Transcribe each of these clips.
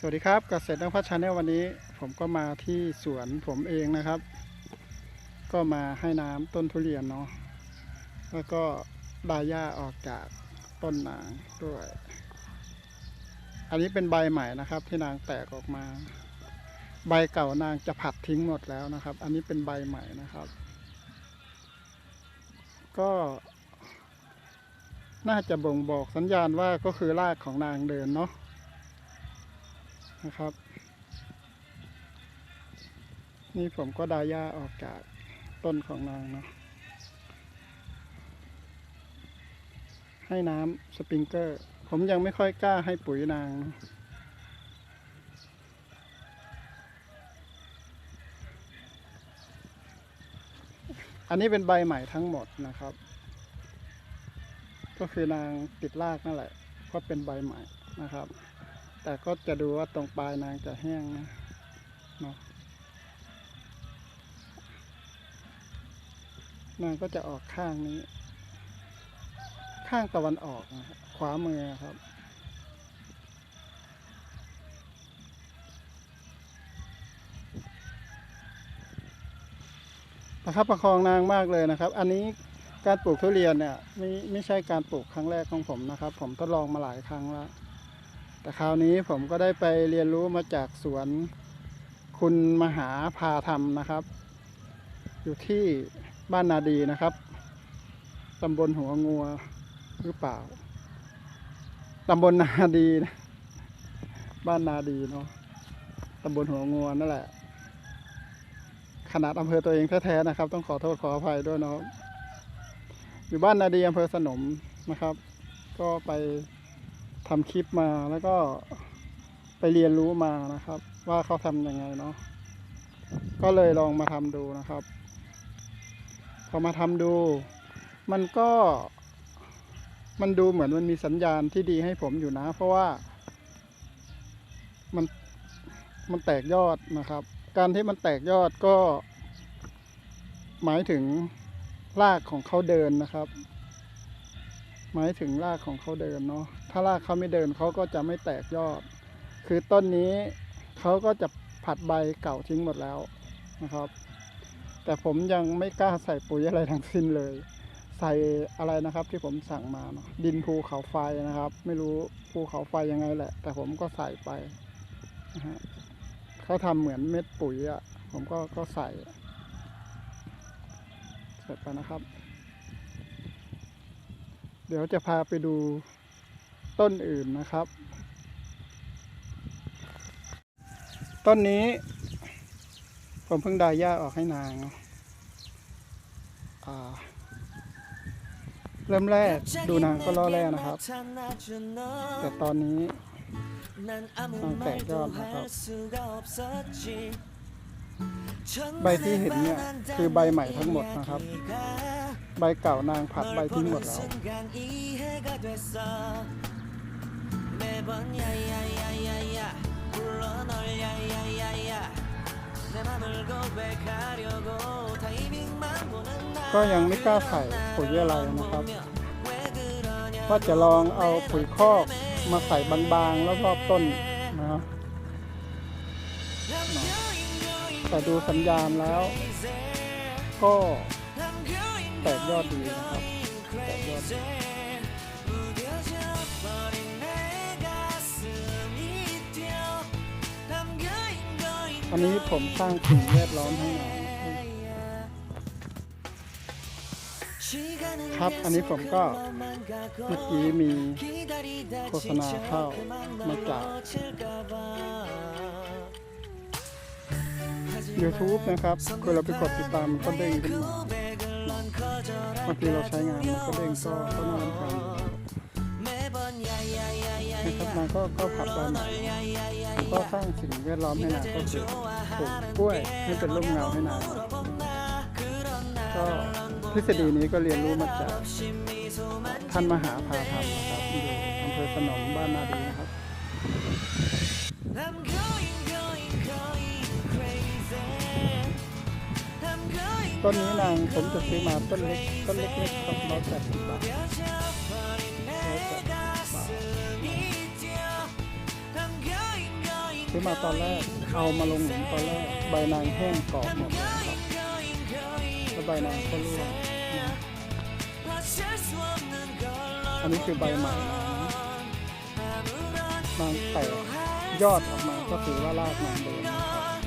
สวัสดีครับเกษตรนักพัฒชาแนลวันนี้ ผมก็มาที่สวนผมเองนะครับ ก็มาให้น้ำต้นทุเรียนเนาะแล้วก็ดาหญ้าออกจากต้นนางด้วย อันนี้เป็นใบใหม่นะครับ ที่นางแตกออกมา ใบเก่านางจะผัดทิ้งหมดแล้วนะครับ อันนี้เป็นใบใหม่นะครับ ก็น่าจะบ่งบอกสัญญาณว่าก็คือรากของนางเดินเนาะ นะครับ นี่ผมก็ดาหญ้าออกจากต้นของนางเนาะให้น้ำสปริงเกอร์ ผมยังไม่ค่อยกล้าให้ปุ๋ยนางนอะอันนี้เป็นใบใหม่ทั้งหมดนะครับ ก็คือนางติดรากนั่นแหละ ก็เป็นใบใหม่นะครับ แต่ก็จะดูว่าตรงปลายนางจะแห้งนะเนาะนางก็จะออกข้างนี้ ข้างตะวันออกนะครับขวามือครับประคับประคองนางมากเลยนะครับ อันนี้การปลูกทุเรียนเนี่ยไม่ไม่ใช่การปลูกครั้งแรกของผมนะครับ ผมทดลองมาหลายครั้งแล้ว แต่คราวนี้ผมก็ได้ไปเรียนรู้มาจากสวนคุณมหาพาธรรมนะครับ อยู่ที่บ้านนาดีนะครับตำบลหัวงัวหรือเปล่าตำบลนาดีนะบ้านนาดีเนาะตำบลหัวงัวนั่นแหละ ขนาดอำเภอตัวเองแท้ๆนะครับ ต้องขอโทษขออภัยด้วยเนาะอยู่บ้านนาดีอำเภอสนมนะครับ ก็ไป ทำคลิปมาแล้วก็ไปเรียนรู้มานะครับ ว่าเขาทำยังไงเนาะก็เลยลองมาทำดูนะครับ พอมาทำดู มันก็มันดูเหมือนมันมีสัญญาณที่ดีให้ผมอยู่นะ เพราะว่า มันมันแตกยอดนะครับ การที่มันแตกยอดก็ หมายถึงรากของเขาเดินนะครับ หมายถึงรากของเขาเดินเนาะ ถ้ารากเขาไม่เดินเขาก็จะไม่แตกยอด คือต้นนี้เขาก็จะผัดใบเก่าทิ้งหมดแล้วนะครับ แต่ผมยังไม่กล้าใส่ปุ๋ยอะไรทั้งสิ้นเลย ใส่อะไรนะครับที่ผมสั่งมาเนาะดินภูเขาไฟนะครับ ไม่รู้ภูเขาไฟยังไงแหละ แต่ผมก็ใส่ไปนะฮะเขาทำเหมือนเม็ดปุ๋ยอะ่ะผมก็ก็ใส่ใส่ไปนะครับ เดี๋ยวจะพาไปดู ต้นอื่นนะครับ ต้นนี้ ผมเพิ่งดายหญ้าออกให้นางเริ่มแรกดูนางก็ล่อแร่นะครับ แต่ตอนนี้นางแตกยอดนะครับใบที่เห็นเนี่ยคือใบใหม่ทั้งหมดนะครับ ใบเก่านางผัดใบทิ้งหมดแล้ว ก็ยังไม่กล้าใส่ปุ๋ยอะไรนะครับ ว่าจะลองเอาปุ๋ยคอกมาใส่บางๆ รอบๆต้นนะครับแต่ดูสัญญาณแล้ว ก็แตกยอดดีนะครับแตกยอดดี อันนี้ผมสร้างสิ่งแวดล้อมให้น่อยครับ อันนี้ผมก็เมื่อกี้มีโฆษณาเข้ามาจาก YouTube นะครับคือเราไปกดติดตามมันก็เด้งขึ้นมาบางทีเราใช้งานมันก็เด้งก็ก็น่ารำคาญนะครับนางก็ก็ผัดใบใหม่ ก็สร้างสิ่งแวดล้อมให้นาก็คือปลูกกล้วยให้เป็นร่มเงาให้นาก็ทฤษฎีนี้ก็เรียนรู้มาจากท่านมหาพาธรรมนะครับอยู่อำเภอสนมบ้านนาดีนะครับต้นนี้นางผมจะซื้อมาต้นเล็กต้นเล็กๆครับร้อยแปดสิบบาท ซื้อมาตอนแรก เอามาลงหลุมตอนแรก ใบนางแห้งกรอบหมดเลยครับแล้วใบนางก็ร่วงอันนี้คือใบใหม่นางแตกยอดออกมาก็ถือว่ารากนางเดินครับ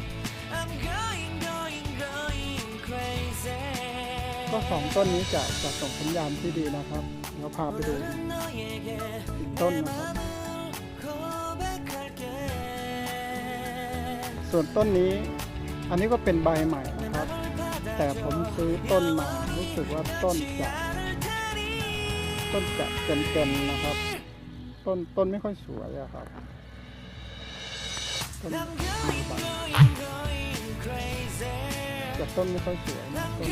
ก็สองต้นนี้จะจะส่งสัญญาณที่ดีนะครับ เดี๋ยวพาไปดูอีกต้นนะครับ ส่วนต้นนี้อันนี้ก็เป็นใบใหม่นะครับ แต่ผมซื้อต้นมารู้สึกว่าต้นจะต้นจะเต็มๆนะครับ ต้นต้นไม่ค่อยสวยอะครับต้นมีใบแต่ต้นไม่ค่อยสวยต้น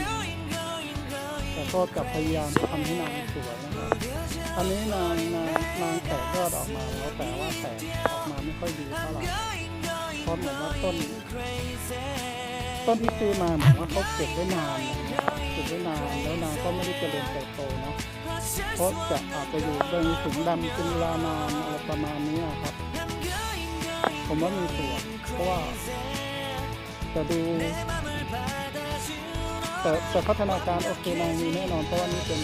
แต่ก็จะพยายามทำให้นางสวยนะครับอันนี้นางนางนางแตกยอดออกมาแล้วแต่ว่าแตกออกมาไม่ค่อยดีเท่าไหร่ ราะเหมือนว่าต้น ต้นที่ซื้อมาเหมือนว่าเขาเก็บไว้นานเก็บไว้นานแล้วนางก็ไม่ได้เจริญเติบโตเนาะเพราะจะอาจจะอยู่ในถุงดำเป็นเวลานานอะไรประมาณนี้ครับ ผมว่ามีส่วนเพราะว่าจะดูแต่แต่พัฒนาการโอเคนางมีแน่นอนเพราะว่านี่เป็น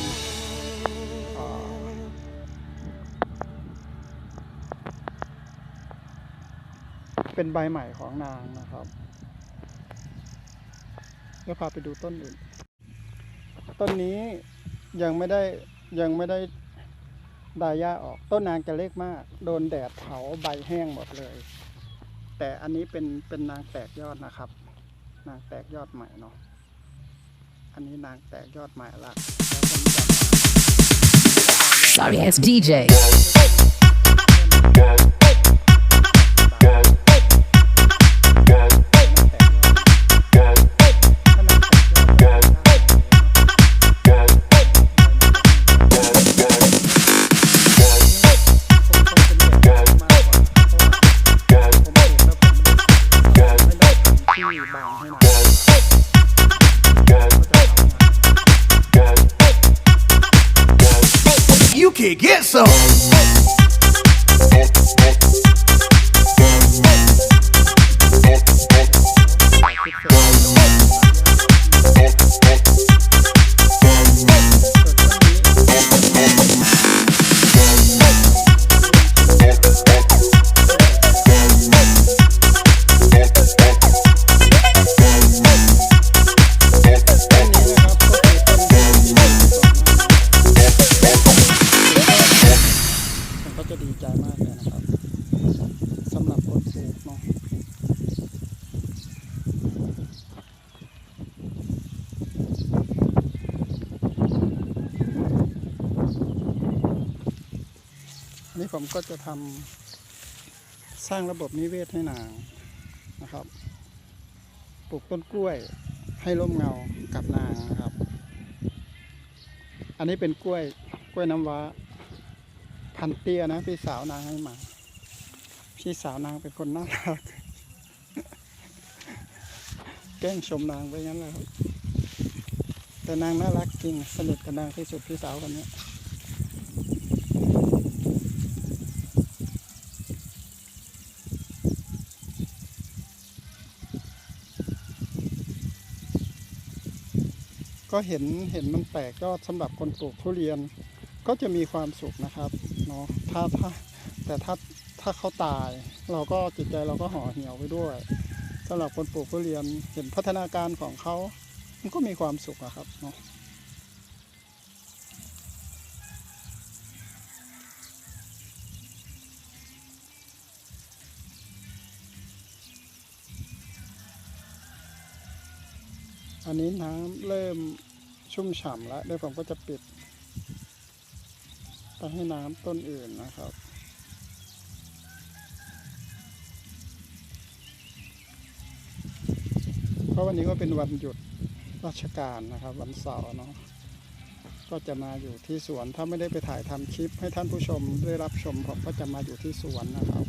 อ่า เป็นใบใหม่ของนางนะครับเดี๋ยวพาไปดูต้นอื่น ต้นนี้ยังไม่ได้ยังไม่ได้ดายหญ้าออก ต้นนางจะเล็กมาก โดนแดดเผาใบแห้งหมดเลย แต่อันนี้เป็นเป็นนางแตกยอดนะครับ นางแตกยอดใหม่เนาะ อันนี้นางแตกยอดใหม่ละแล้วผมจะมา Sorry ass DJ. ผมก็จะทำสร้างระบบนิเวศให้นางนะครับ ปลูกต้นกล้วยให้ร่มเงากับนางนะครับ อันนี้เป็นกล้วยกล้วยน้ำว้า พันเตี้ยนะพี่สาวนางให้มา พี่สาวนางเป็นคนน่ารักแกล้งชมนางไปงั้นแหละแต่นางน่ารักจริงสนิทกับนางที่สุดพี่สาวคนนี้ ก็เห็นเห็นมันแตกก็สำหรับคนปลูกทุเรียน ก็จะมีความสุขนะครับเนาะถ้าถ้าแต่ถ้าถ้าเขาตาย เราก็จิตใจเราก็ห่อเหี่ยวไปด้วยสำหรับคนปลูกทุเรียนเห็นพัฒนาการของเขา มันก็มีความสุขอะครับเนาะอันนี้น้ำเริ่ม ชุ่มฉ่ำแล้วเดี๋ยวผมก็จะปิดไปให้น้ำต้นอื่นนะครับ เพราะวันนี้ก็เป็นวันหยุดราชการนะครับ วันเสาร์เนาะก็จะมาอยู่ที่สวน ถ้าไม่ได้ไปถ่ายทำคลิป ให้ท่านผู้ชมได้รับชมผมก็จะมาอยู่ที่สวนนะครับ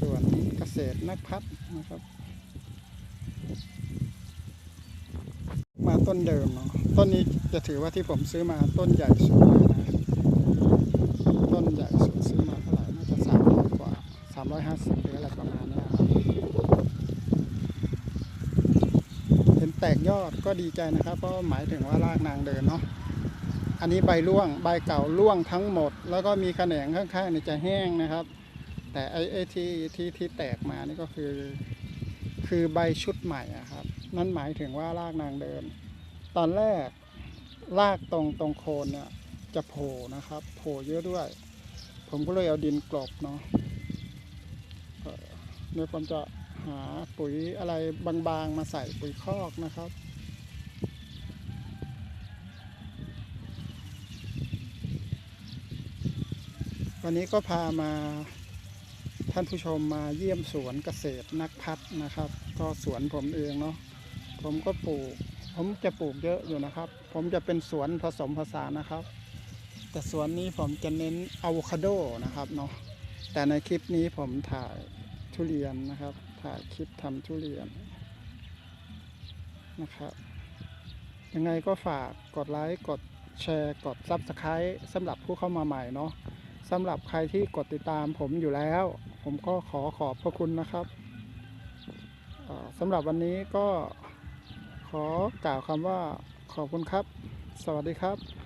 สวนเกษตรนักพัฒนะครับ ต้นเดิมเนาะต้นนี้จะถือว่าที่ผมซื้อมาต้นใหญ่สุดเลยนะต้นใหญ่สุดซื้อมาเท่าไหร่น่าจะสามร้อยกว่าสามร้อยห้าสิบหรืออะไรประมาณนี้ครับเห็นแตกยอดก็ดีใจนะครับ เพราะหมายถึงว่ารากนางเดินเนาะอันนี้ใบร่วงใบเก่าร่วงทั้งหมด แล้วก็มีแขนงข้างๆนี่จะแห้งนะครับ แต่ไอ้ไอที่ที่ที่แตกมานี่ก็คือ คือใบชุดใหม่อะครับ นั่นหมายถึงว่ารากนางเดิน ตอนแรกรากตรงตรงโคนเนี่ยจะโผล่นะครับโผล่เยอะด้วย ผมก็เลยเอาดินกลบเนาะเอ่อเดี๋ยวผมจะหาปุ๋ยอะไรบางๆมาใส่ปุ๋ยคอกนะครับวันนี้ก็พามาท่านผู้ชมมาเยี่ยมสวนเกษตรนักพัฒน์นะครับ ก็สวนผมเองเนาะผมก็ปลูก ผมจะปลูกเยอะอยู่นะครับ ผมจะเป็นสวนผสมผสานนะครับ แต่สวนนี้ผมจะเน้นอะโวคาโดนะครับเนาะแต่ในคลิปนี้ผมถ่ายทุเรียนนะครับ ถ่ายคลิปทำทุเรียนนะครับ ยังไงก็ฝากกดไลค์กดแชร์กด Subscribe สำหรับผู้เข้ามาใหม่เนาะสำหรับใครที่กดติดตามผมอยู่แล้ว ผมก็ขอขอบพระคุณนะครับสำหรับวันนี้ก็ ขอกล่าวคำว่าขอบคุณครับ สวัสดีครับ